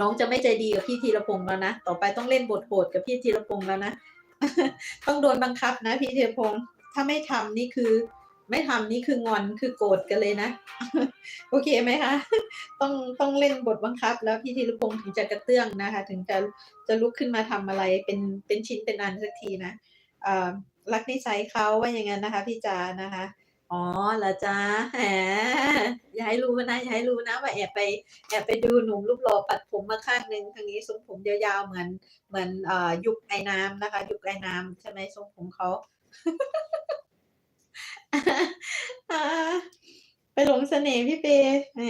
น้องจะไม่ใจดีกับพี่ธีรพงษ์แล้วนะ ต่อไปต้องเล่นบทโหดกับพี่ธีรพงษ์แล้วนะ ต้องโดนบังคับนะ พี่ธีรพงษ์ถ้าไม่ทำนี่คือ ไม่ทำนี่คืองอนคือโกรธกันเลยนะ โอเคไหมคะ ต้องต้องเล่นบทบังคับ แล้วพี่ธีรพงษ์ถึงจะกระเตื้องนะคะ ถึงจะจะลุกขึ้นมาทำอะไรเป็นเป็นชิ้นเป็นอันสักทีนะอ่อรักนิสัยเขาว่าอย่างนั้นนะคะ พี่จานะคะ อ๋อเหรอจ๊ะแหมอย่าให้รู้นะอย่าให้รู้นะว่าแอบไปแอบไปดูหนุ่มรูปหล่อปัดผมมาข้างหนึ่งทางนี้ทรงผมยาวๆเหมือนเหมือนเอ่อยุคไอ้น้ำนะคะ ยุคไอ้น้ำใช่ไหมทรงผมเขาไปหลงเสน่ห์พี่เปแหม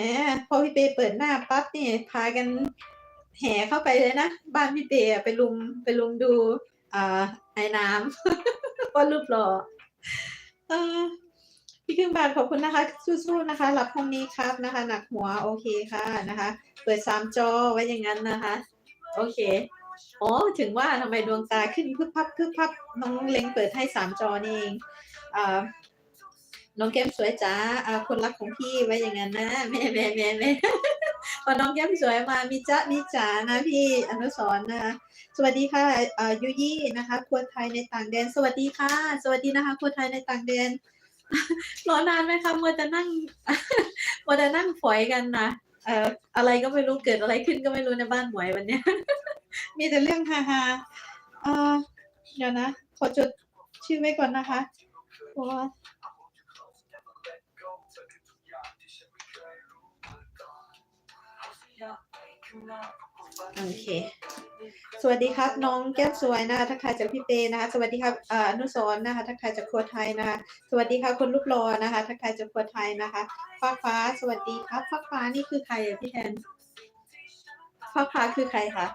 พอพี่เปเปิดหน้าปั๊บนี่พากันแห่เข้าไปเลยนะ บ้านพี่เปไปลุมไปลุมดูอ่าไอ้น้ำว่ารูปหล่อ พี่ครึ่งบาทขอบคุณนะคะสู้ๆนะคะ หลับพรุ่งนี้ครับนะคะ หนักหัวโอเคค่ะนะคะ เปิดสามจอไว้อย่างนั้นนะคะ โอเคอ๋อถึงว่าทำไมดวงตาขึ้นพึบพับพึบพับน้องเล็งเปิดให้สามจอนี่เองอ่าน้องแก้มสวยจ้าอ่าคนรักของพี่ไว้อย่างนั้นนะแม่แม่แม่แม่พอน้องแก้มสวยมามีจ้ามีจ๋านะพี่อนุสรณ์นะคะสวัสดีค่ะอ่ายุยี่นะคะครัวไทยในต่างแดน สวัสดีค่ะ สวัสดีนะคะครัวไทยในต่างแดน รอนานไหมคะมัวจะนั่งมัวจะนั่งฝอยกันนะเอ่ออะไรก็ไม่รู้เกิดอะไรขึ้นก็ไม่รู้ในบ้านหมวยวันเนี้ย มีแต่เรื่องฮาๆเออเดี๋ยวนะขอจดชื่อไว้ก่อนนะคะเพราะว่าโอเค สวัสดีครับ น้องแก้มสวยนะคะทักทายจากพี่เปนะคะ สวัสดีครับอนุสรนะคะ ทักทายจากครัวไทยนะคะ สวัสดีค่ะคุณลูกรอนะคะ ทักทายจากครัวไทยนะคะฟ้าฟ้า สวัสดีครับฟ้าฟ้านี่คือใครอะพี่แทนฟ้าฟ้าคือใครคะ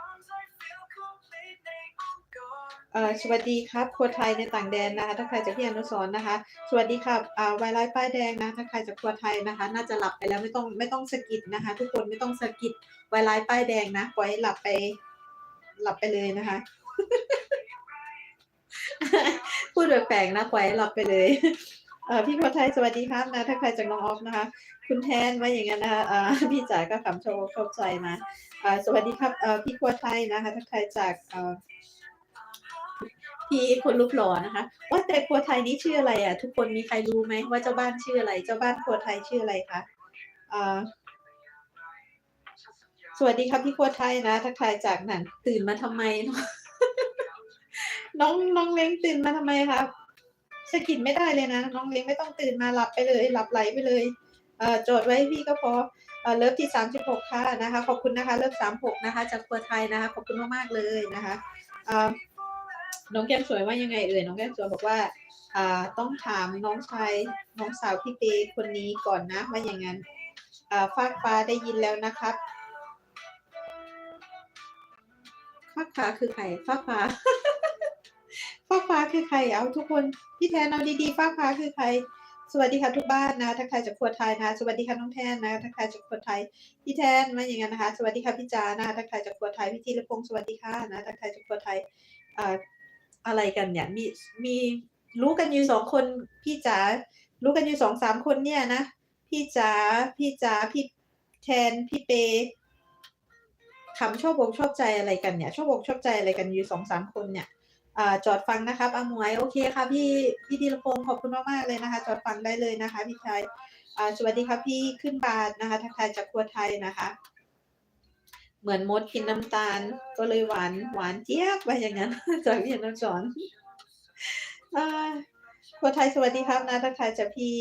สวัสดีครับครัวไทยในต่างแดนนะคะทักทายจากพี่อนุสรนะคะ สวัสดีครับอ่าไวไลป้ายแดงนะทักทายจากครัวไทยนะคะ น่าจะหลับไปแล้วไม่ต้องไม่ต้องสะกิดนะคะ ทุกคนไม่ต้องสะกิดไวไลท์ป้ายแดงนะปล่อยให้หลับไป หลับไปเลยนะคะ พูดแปลกๆนะปล่อยให้หลับไปเลยเออพี่คนไทยสวัสดีครับนะถ้าใครจากน้องออฟนะคะ คุณแทนว่าอย่างนั้นนะคะเอ่อพี่จ๋าก็ขำโชว์ชอบใจนะอ่าสวัสดีครับเอ่อพี่ครัวไทยนะคะถ้าใครจากเอ่อพี่คนรูปหล่อนะคะ ว่าแต่ครัวไทยนี้ชื่ออะไรอะ ทุกคนมีใครรู้ไหมว่าเจ้าบ้านชื่ออะไร เจ้าบ้านครัวไทยชื่ออะไรคะเอ่อ สวัสดีครับพี่โคตรไทยนะทักทายจากหนั่นตื่นมาทำไม น้องน้องเล้งตื่นมาทำไมครับสะกิดไม่ได้เลยนะ น้องเล้งไม่ต้องตื่นมาหลับไปเลย หลับไหลไปเลยเอ่อโจทย์ไว้พี่ก็พอเอ่อเลิฟที่สามสิบหกค่ะนะคะ ขอบคุณนะคะ เลิฟสามหกนะคะ จากครัวไทยนะคะ ขอบคุณมากๆเลยนะคะเอ่อน้องแก้มสวยว่ายังไงเอ่ยน้องแก้มสวยบอกว่าอ่าต้องถามน้องชายน้องสาวพี่เปคนนี้ก่อนนะว่าอย่างนั้นอ่าฟากฟ้าได้ยินแล้วนะครับ ฟ้าฟ้าคือใครฟ้าฟ้าฟ้าฟ้าคือใคร เอาทุกคน พี่แทนเอาดีๆฟ้าฟ้าคือใคร สวัสดีค่ะทุกบ้านนะทักทายจากครัวไทยนะ สวัสดีค่ะน้องแทนนะทักทายจากครัวไทย พี่แทนมาอย่างนั้นนะคะ สวัสดีค่ะพี่จานะทักทายจากครัวไทย พี่ธีรพงศ์สวัสดีค่ะนะทักทายจากครัวไทยอ่าอะไรกันเนี่ย มี มีรู้กันอยู่สองคน พี่จ๋า รู้กันอยู่สองสามคนเนี่ยนะ พี่จ๋า พี่จ๋า พี่แทน พี่เป คำชอบอกชอบใจอะไรกันเนี่ย ชอบอกชอบใจอะไรกันอยู่สองสามคนเนี่ยอจอดฟังนะครับอามวยโอเคค่ะพี่พี่ธีรพงศ์ขอบคุณมากๆเลยนะคะ จอดฟังได้เลยนะคะพี่ชายสวัสดีค่ะพี่ขึ้นบาทนะคะทักทายจากครัวไทยนะคะ เหมือนมดกินน้ำตาล ก็เลยหวานหวานเจี๊ยบไปอย่างนั้นจากพี่นุสรณ์อ่าครัวไทยสวัสดีครับนะทักทายจากพี่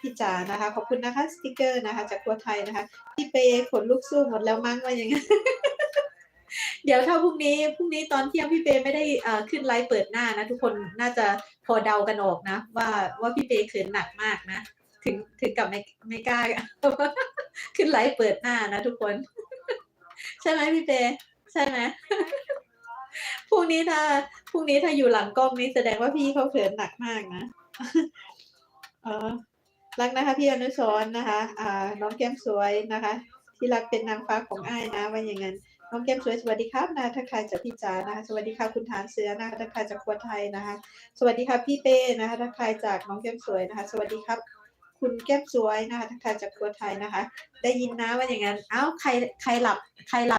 พี่จ๋านะคะ ขอบคุณนะคะสติกเกอร์นะคะ จากครัวไทยนะคะพี่เปย์ขนลูกสู้หมดแล้วมั้งว่าอย่างนั้นเดี๋ยวถ้าพรุ่งนี้พรุ่งนี้ตอนเที่ยงพี่เปย์ไม่ได้อ่าขึ้นไลฟ์เปิดหน้านะ ทุกคนน่าจะพอเดากันออกนะ ว่าว่าพี่เปย์เขินหนักมากนะ ถึงถึงกับไม่ไม่กล้าขึ้นไลฟ์เปิดหน้านะ ทุกคน ใช่ไหมพี่เปย์ใช่ไหมพรุ่งนี้ถ้าพรุ่งนี้ถ้าอยู่หลังกล้องนี้แสดงว่าพี่เขาเขินหนักมากนะเออ รักนะคะพี่อนุสรนะคะอ่าน้องแก้มสวยนะคะ ที่รักเป็นนางฟ้าของอ้ายนะว่าอย่างนั้นน้องแก้มสวยสวัสดีครับนะทักทายจากพี่จ๋านะคะสวัสดีค่ะคุณฐานเสือนะคะทักทายจากครัวไทยนะคะ สวัสดีค่ะพี่เป้นะคะทักทายจากน้องแก้มสวยนะคะ สวัสดีครับ คุณแก้มสวยนะคะทักทายจากครัวไทยนะคะ ได้ยินนะว่าอย่างนั้นเอ้าใครใครหลับใครหลับ